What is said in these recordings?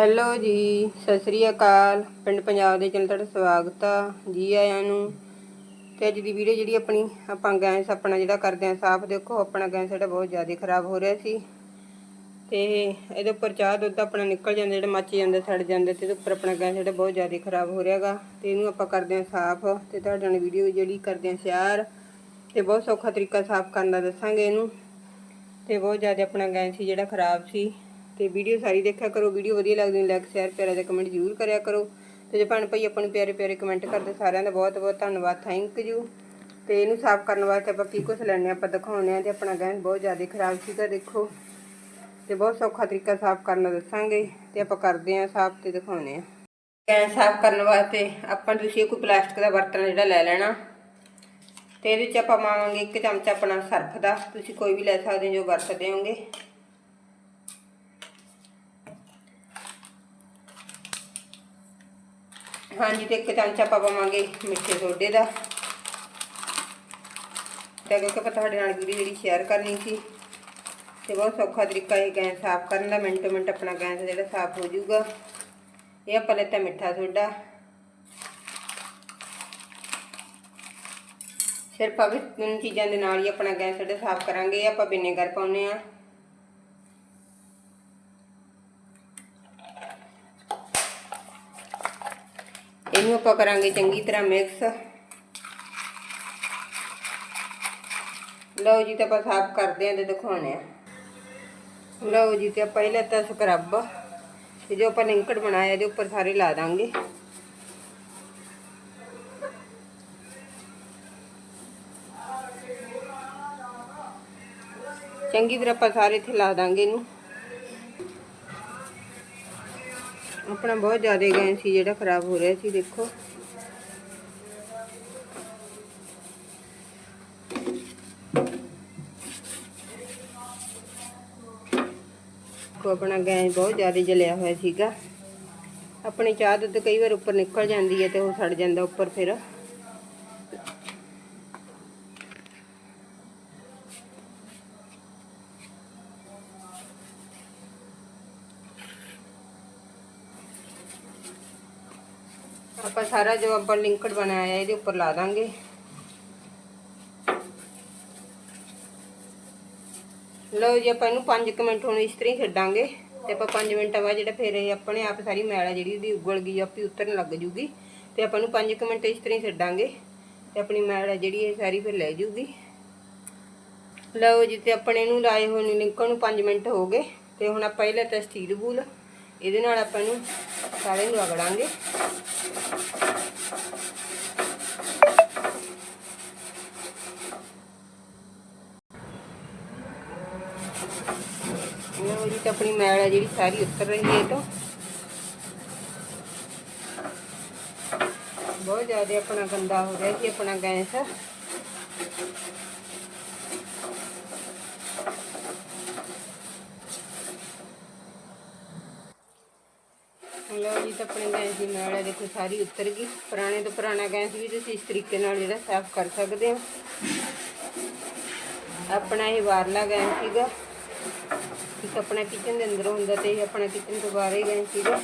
Hello ਜੀ, ਸਤਿ ਸ੍ਰੀ ਅਕਾਲ। ਪਿੰਡ ਪੰਜਾਬ ਦੇ ਚੈਨਲ ਤੁਹਾਡਾ ਸਵਾਗਤ ਆ। ਜੀ ਆਇਆਂ ਨੂੰ। ਤੇ ਅੱਜ ਦੀ ਵੀਡੀਓ ਜਿਹੜੀ ਆਪਣੀ, ਆਪਾਂ ਗੈਸ, ਆਪਣਾ ਜਿਹੜਾ ਕਰਦੇ ਆਂ ਸਾਫ਼, ਦੇਖੋ ਆਪਣਾ ਗੈਸ ਜਿਹੜਾ ਬਹੁਤ ਜ਼ਿਆਦਾ ਖਰਾਬ ਹੋ ਰਿਹਾ ਸੀ। ਤੇ ਇਹਦੇ ਉੱਪਰ ਚਾਹ, ਦੁੱਧ ਆਪਣਾ ਨਿਕਲ ਜਾਂਦਾ, ਜਿਹੜਾ ਮੱਚ ਜਾਂਦਾ, ਸੜ ਜਾਂਦਾ ਤੇ ਇਹਦੇ ਉੱਪਰ ਆਪਣਾ ਗੈਸ ਜਿਹੜਾ ਬਹੁਤ ਜ਼ਿਆਦਾ ਖਰਾਬ ਹੋ ਰਿਹਾਗਾ। ਤੇ ਇਹਨੂੰ ਆਪਾਂ ਕਰਦੇ ਆਂ ਸਾਫ਼। ਤੇ ਤੁਹਾਡੇ ਨਾਲ ਵੀਡੀਓ ਜਿਹੜੀ ਕਰਦੇ ਆਂ ਸ਼ੇਅਰ ਤੇ ਬਹੁਤ ਸੌਖਾ ਤਰੀਕਾ ਸਾਫ਼ ਕਰਨ ਦਾ ਦੱਸਾਂਗੇ ਇਹਨੂੰ। ਤੇ ਬਹੁਤ ਜ਼ਿਆਦਾ ਆਪਣਾ ਗੈਸ ਸੀ ਜਿਹੜਾ ਖਰਾਬ ਸੀ। ਤੇ ਵੀਡੀਓ ਸਾਰੀ ਦੇਖਿਆ ਕਰੋ ਵੀਡੀਓ ਵਧੀਆ ਲੱਗਦੀ ਲਾਈਕ ਸ਼ੇਅਰ ਪਿਆਰਾ ਜਿਹਾ ਕਮੈਂਟ ਜ਼ਰੂਰ ਕਰਿਆ ਕਰੋ। ਤੇ ਜੇ ਭੈਣ ਭਾਈ ਆਪਾਂ ਨੂੰ ਪਿਆਰੇ ਪਿਆਰੇ ਕਮੈਂਟ ਕਰਦੇ, ਸਾਰਿਆਂ ਦਾ ਬਹੁਤ ਬਹੁਤ ਧੰਨਵਾਦ ਥੈਂਕ ਯੂ ਤੇ ਇਹਨੂੰ ਸਾਫ਼ ਕਰਨ ਵਾਸਤੇ ਆਪਾਂ ਕੀ ਕੁਝ ਲੈਣੇ ਆਪਾਂ ਦਿਖਾਉਣੇ ਆ ਤੇ ਆਪਣਾ ਗੈਸ ਬਹੁਤ ਜ਼ਿਆਦਾ ਖਰਾਬ ਸੀਗਾ, ਦੇਖੋ। ਤੇ ਬਹੁਤ ਸੌਖਾ ਤਰੀਕਾ ਸਾਫ਼ ਕਰਨ ਦਾ ਦੱਸਾਂਗੇ, ਤੇ ਆਪਾਂ ਕਰਦੇ ਆਂ ਸਾਫ਼ ਤੇ ਦਿਖਾਉਣੇ ਆ ਗੈਸ ਸਾਫ਼ ਕਰਨ ਵਾਸਤੇ ਆਪਾਂ ਤੁਸੀਂ ਕੋਈ ਪਲਾਸਟਿਕ ਦਾ ਬਰਤਨ ਜਿਹੜਾ ਲੈ ਲੈਣਾ। ਤੇ ਇਹਦੇ ਵਿੱਚ ਆਪਾਂ ਪਾਵਾਂਗੇ ਇੱਕ ਚਮਚਾ ਆਪਣਾ ਸਰਫ ਦਾ, ਤੁਸੀਂ ਕੋਈ ਵੀ ਲੈ ਸਕਦੇ ਹੋ ਜੋ ਵਰਤਦੇ ਹੋਗੇ ਹਾਂਜੀ, ਤੇ ਇੱਕ ਚਮਚਾ ਆਪਾਂ ਪਾਵਾਂਗੇ ਮਿੱਠੇ ਸੋਡੇ ਦਾ। ਤਾਂ ਕਿਉਂਕਿ ਆਪਾਂ ਤੁਹਾਡੇ ਨਾਲ ਵੀਡੀਓ ਜਿਹੜੀ ਸ਼ੇਅਰ ਕਰਨੀ ਸੀ, ਤੇ ਬਹੁਤ ਸੌਖਾ ਤਰੀਕਾ ਇਹ ਗੈਸ ਸਾਫ਼ ਕਰਨ ਦਾ, ਮਿੰਟੋ ਮਿੰਟ ਆਪਣਾ ਗੈਸ ਜਿਹੜਾ ਸਾਫ਼ ਹੋ ਜਾਊਗਾ। ਇਹ ਆਪਾਂ ਲੈਤਾ ਮਿੱਠਾ ਸੋਡਾ। ਸਿਰਫ ਆਪਾਂ ਤਿੰਨ ਚੀਜ਼ਾਂ ਦੇ ਨਾਲ ਹੀ ਆਪਣਾ ਗੈਸ ਜਿਹੜਾ ਸਾਫ਼ ਕਰਾਂਗੇ, ਇਹ ਆਪਾਂ ਵਿਨੇਗਰ ਪਾਉਨੇ ਆ ਇਹਨੂੰ ਆਪਾਂ ਕਰਾਂਗੇ ਚੰਗੀ ਤਰ੍ਹਾਂ ਮਿਕਸ ਲਓ ਜੀ, ਤੇ ਆਪਾਂ ਸਾਫ਼ ਕਰਦੇ ਆਂ ਤੇ ਦਿਖਾਉਣੇ ਆ ਲਓ ਜੀ, ਤੇ ਆਪਾਂ ਇਹ ਸਕਰਬ ਤੇ ਜੋ ਆਪਾਂ ਲਿੰਕੜ ਬਣਾਇਆ, ਇਹਦੇ ਉੱਪਰ ਸਾਰੇ ਲਾ ਦਾਂਗੇ। ਚੰਗੀ ਤਰ੍ਹਾਂ ਆਪਾਂ ਸਾਰੇ ਇੱਥੇ ਲਾ ਦਾਂਗੇ ਇਹਨੂੰ। ਆਪਣਾ ਬਹੁਤ ਜ਼ਿਆਦਾ ਗੈਸ ਸੀ, ਜਿਹੜਾ ਖਰਾਬ ਹੋ ਰਿਹਾ ਸੀ, ਦੇਖੋ। ਕੋ ਆਪਣਾ ਗੈਸ ਬਹੁਤ ਜ਼ਿਆਦਾ ਜਲਿਆ ਹੋਇਆ ਸੀਗਾ। ਆਪਣੀ ਚਾਹ ਦੁੱਧ ਕਈ ਵਾਰ ਉੱਪਰ ਨਿਕਲ ਜਾਂਦੀ ਹੈ ਤੇ ਉਹ ਸੜ ਜਾਂਦਾ ਉੱਪਰ ਫਿਰ। ਆਪਾਂ ਸਾਰਾ ਜੋ ਆਪਾਂ ਲਿੰਕਡ ਬਣਾਇਆ, ਇਹਦੇ ਉੱਪਰ ਲਾ ਦਾਂਗੇ। ਲਓ ਜੀ, ਆਪਾਂ ਇਹਨੂੰ 5 ਮਿੰਟ ਹੁਣ ਇਸ ਤਰ੍ਹਾਂ ਹੀ ਛੱਡਾਂਗੇ ਤੇ ਆਪਾਂ 5 ਮਿੰਟਾਂ ਬਾਅਦ ਜਿਹੜਾ ਫਿਰ ਇਹ ਆਪਣੇ ਆਪ ਸਾਰੀ ਮੈਲ ਆ ਜਿਹੜੀ ਉਹਦੀ ਉਗਲ ਗਈ ਆਪੀ ਉਤਰਨ ਲੱਗ ਜੂਗੀ। ਤੇ ਆਪਾਂ ਨੂੰ 5 ਮਿੰਟ ਇਸ ਤਰ੍ਹਾਂ ਹੀ ਛੱਡਾਂਗੇ ਤੇ ਆਪਣੀ ਮੈਲ ਆ ਜਿਹੜੀ ਇਹ ਸਾਰੀ ਫਿਰ ਲੈ ਜੂਗੀ। ਲਓ ਜੀ, ਤੇ ਆਪਣੇ ਨੂੰ ਲਾਏ ਹੋਏ ਨੇ ਲਿੰਕਣ ਨੂੰ 5 ਮਿੰਟ ਹੋ ਗਏ ਤੇ ਹੁਣ ਆਪਾਂ ਇਹ ਲੈਤਾ ਸਟੀਲ ਬੂਲ ਇਹਦੇ ਨਾਲ ਆਪਾਂ ਇਹਨੂੰ ਸਾਰੇ ਨੂੰ ਰਗੜਾਂਗੇ ਲਓ ਜੀ, ਤਾਂ ਆਪਣੀ ਮੈਲ ਹੈ ਜਿਹੜੀ ਸਾਰੀ ਉਤਰ ਰਹੀ ਹੈ ਇਹ ਤੋਂ। ਬਹੁਤ ਜ਼ਿਆਦਾ ਆਪਣਾ ਗੰਦਾ ਹੋ ਗਿਆ ਸੀ ਆਪਣਾ ਗੈਸ ਲਓ ਜੀ ਤਾਂ ਆਪਣੇ ਗੈਸ ਦੀ ਮੈਲ ਹੈ ਦੇਖੋ ਸਾਰੀ ਉਤਰ ਗਈ। ਪੁਰਾਣੇ ਤੋਂ ਪੁਰਾਣਾ ਗੈਸ ਵੀ ਤੁਸੀਂ ਇਸ ਤਰੀਕੇ ਨਾਲ ਜਿਹੜਾ ਸਾਫ਼ ਕਰ ਸਕਦੇ ਹੋ। ਆਪਣਾ ਇਹ ਵਾਰਲਾ ਗੈਸ ਸੀਗਾ। ਇੱਕ ਆਪਣਾ ਕਿਚਨ ਦੇ ਅੰਦਰ ਹੁੰਦਾ ਤੇ ਇਹ ਆਪਣਾ ਕਿਚਨ ਤੋਂ ਬਾਹਰ ਹੀ ਗਏ ਸੀਗਾ।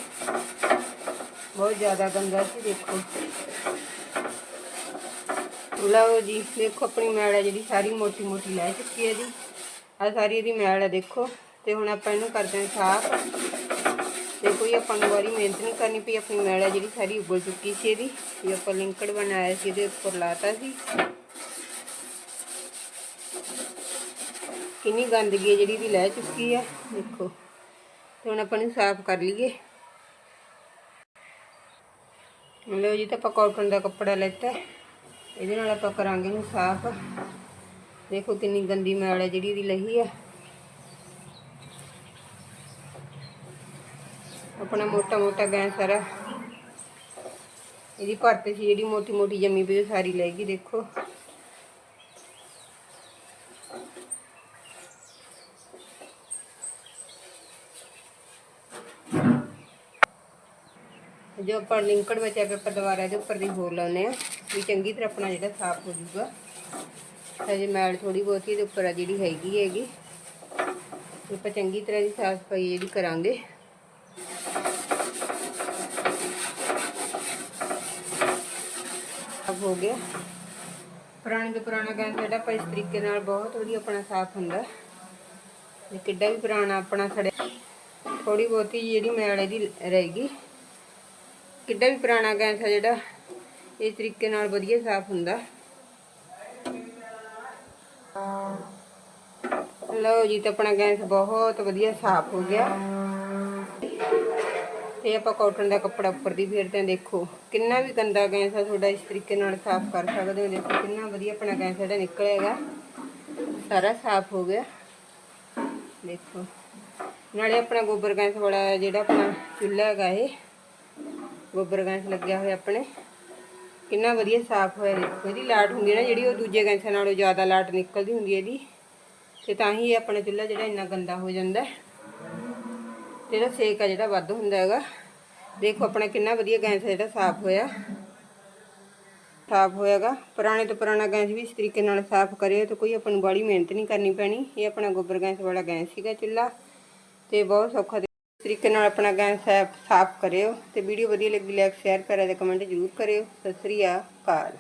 ਬਹੁਤ ਜ਼ਿਆਦਾ ਗੰਦਾ ਸੀ, ਦੇਖੋ। ਲਓ ਜੀ, ਦੇਖੋ ਆਪਣੀ ਮੈਲ ਹੈ ਜਿਹੜੀ ਸਾਰੀ ਮੋਟੀ ਮੋਟੀ ਲੈ ਚੁੱਕੀ ਹੈ ਜੀ। ਆ ਸਾਰੀ ਇਹਦੀ ਮੈਲ ਹੈ ਦੇਖੋ। ਤੇ ਹੁਣ ਆਪਾਂ ਇਹਨੂੰ ਕਰਦੇ ਹਾਂ ਸਾਫ਼। ਤੇ ਕੋਈ ਆਪਾਂ ਨੂੰ ਵਾਰੀ ਮਿਹਨਤ ਨਹੀਂ ਕਰਨੀ ਪਈ, ਆਪਣੀ ਮੈਲ ਹੈ ਜਿਹੜੀ ਸਾਰੀ ਉਗਲ ਚੁੱਕੀ ਸੀ ਇਹਦੀ। ਇਹ ਆਪਾਂ ਲਿੰਕੜ ਬਣਾਇਆ ਸੀ, ਇਹਦੇ ਉੱਪਰ ਲਾਤਾ ਸੀ। ਕਿੰਨੀ ਗੰਦਗੀ ਹੈ ਜਿਹੜੀ ਦੀ ਲੈ ਚੁੱਕੀ ਹੈ ਦੇਖੋ। ਤੇ ਹੁਣ ਆਪਾਂ ਨੂੰ ਸਾਫ਼ ਕਰ ਲਈਏ। ਲਓ ਜੀ, ਤਾਂ ਆਪਾਂ ਕਾਟਨ ਦਾ ਕੱਪੜਾ ਲੈਤਾ। ਇਹਦੇ ਨਾਲ ਆਪਾਂ ਕਰਾਂਗੇ ਨੂੰ ਸਾਫ਼। ਦੇਖੋ ਕਿੰਨੀ ਗੰਦੀ ਮੈਲ ਹੈ ਜਿਹੜੀ ਇਹਦੀ ਲਹੀ ਹੈ ਆਪਣਾ ਮੋਟਾ ਮੋਟਾ ਗੈਸ ਸਾਰਾ। ਇਹਦੀ ਭਰਤ ਸੀ ਜਿਹੜੀ ਮੋਟੀ ਮੋਟੀ ਜੰਮੀ ਪਈ, ਉਹ ਸਾਰੀ ਲੈ ਗਈ, ਦੇਖੋ। ਜੋ ਆਪਾਂ ਲਿੰਕੜ ਵਿੱਚ ਆ ਆਪਾਂ ਦੁਬਾਰਾ ਇਹਦੇ ਉੱਪਰ ਦੀ ਹੋਰ ਲਾਉਨੇ ਆ ਵੀ ਚੰਗੀ ਤਰ੍ਹਾਂ ਆਪਣਾ ਜਿਹੜਾ ਸਾਫ਼ ਹੋ ਜਾਊਗਾ। ਹਜੇ ਮੈਲ ਥੋੜੀ ਬਹੁਤੀ ਇਹਦੇ ਉੱਪਰ ਆ ਜਿਹੜੀ ਹੈਗੀ ਹੈਗੀ। ਆਪਾਂ ਚੰਗੀ ਤਰ੍ਹਾਂ ਦੀ ਸਾਫ਼ ਸਫ਼ਾਈ ਜਿਹੜੀ ਕਰਾਂਗੇ। ਖਰਾਬ ਹੋ ਗਿਆ। ਪੁਰਾਣੇ ਤੋਂ ਪੁਰਾਣਾ ਗੈਸ ਸਾਡਾ ਆਪਾਂ ਇਸ ਤਰੀਕੇ ਨਾਲ ਬਹੁਤ ਵਧੀਆ ਆਪਣਾ ਸਾਫ਼ ਹੁੰਦਾ। ਜੇ ਕਿੱਡਾ ਵੀ ਪੁਰਾਣਾ ਆਪਣਾ ਸੜਿਆ ਥੋੜੀ ਬਹੁਤੀ ਜਿਹੜੀ ਮੈਲ ਇਹਦੀ ਰਹੇਗੀ ਕਿੱਡਾ ਵੀ ਪੁਰਾਣਾ ਗੈਸ ਹੈ ਜਿਹੜਾ ਇਸ ਤਰੀਕੇ ਨਾਲ ਵਧੀਆ ਸਾਫ਼ ਹੁੰਦਾ। ਲਓ ਜੀ, ਤਾਂ ਆਪਣਾ ਗੈਸ ਬਹੁਤ ਵਧੀਆ ਸਾਫ਼ ਹੋ ਗਿਆ। ਇਹ ਆਪਾਂ ਕਾਟਨ ਦਾ ਕੱਪੜਾ ਉੱਪਰ ਦੀ ਫੇਰਦੇ ਹਾਂ ਦੇਖੋ, ਕਿੰਨਾ ਵੀ ਗੰਦਾ ਗੈਸ ਆ ਤੁਹਾਡਾ ਇਸ ਤਰੀਕੇ ਨਾਲ ਸਾਫ਼ ਕਰ ਸਕਦੇ ਹੋ, ਦੇਖੋ ਕਿੰਨਾ ਵਧੀਆ ਆਪਣਾ ਗੈਸ ਜਿਹੜਾ ਨਿਕਲੇਗਾ। ਸਾਰਾ ਸਾਫ਼ ਹੋ ਗਿਆ। ਦੇਖੋ, ਨਾਲੇ ਆਪਣਾ ਗੋਬਰ ਗੈਸ ਵਾਲਾ ਜਿਹੜਾ ਆਪਣਾ ਚੁੱਲ੍ਹਾ ਹੈਗਾ ਇਹ, ਗੋਬਰ ਗੈਸ ਲੱਗਿਆ ਹੋਇਆ ਆਪਣੇ। ਕਿੰਨਾ ਵਧੀਆ ਸਾਫ਼ ਹੋਇਆ, ਦੇਖੋ ਇਹਦੀ ਲਾਟ ਹੁੰਦੀ ਹੈ ਨਾ ਜਿਹੜੀ ਉਹ ਦੂਜੇ ਗੈਸਾਂ ਨਾਲੋਂ ਜ਼ਿਆਦਾ ਲਾਟ ਨਿਕਲਦੀ ਹੁੰਦੀ ਹੈ ਇਹਦੀ। ਤੇ ਤਾਂ ਹੀ ਇਹ ਆਪਣਾ ਚੁੱਲ੍ਹਾ ਜਿਹੜਾ ਇੰਨਾ ਗੰਦਾ ਹੋ ਜਾਂਦਾ ਤੇ ਇਹਦਾ ਸੇਕ ਆ, ਜਿਹੜਾ ਵੱਧ ਹੁੰਦਾ ਹੈਗਾ, ਦੇਖੋ ਆਪਣਾ ਕਿੰਨਾ ਵਧੀਆ ਗੈਸ ਹੈ ਜਿਹੜਾ ਸਾਫ਼ ਹੋਇਆ। ਸਾਫ਼ ਹੋਇਆਗਾ ਪੁਰਾਣੇ ਤੋਂ ਪੁਰਾਣਾ ਗੈਸ ਵੀ ਇਸ ਤਰੀਕੇ ਨਾਲ ਸਾਫ਼ ਕਰਿਓ ਤਾਂ ਕੋਈ ਆਪਾਂ ਨੂੰ ਬੜੀ ਮਿਹਨਤ ਨਹੀਂ ਕਰਨੀ ਪੈਣੀ। ਇਹ ਆਪਣਾ ਗੋਬਰ ਗੈਸ ਵਾਲਾ ਗੈਸ ਸੀਗਾ ਚੁੱਲ੍ਹਾ, ਤੇ ਬਹੁਤ ਸੌਖਾ ਤਰੀਕੇ ਨਾਲ ਆਪਣਾ ਗੈਸ ਸਾਫ਼ ਕਰਿਓ। ਤੇ ਵੀਡੀਓ ਵਧੀਆ ਲੱਗੀ ਲਾਈਕ ਸ਼ੇਅਰ ਕਰਿਆ ਤੇ ਕਮੈਂਟ ਜ਼ਰੂਰ ਕਰਿਓ। ਸਤਿ ਸ੍ਰੀ ਅਕਾਲ।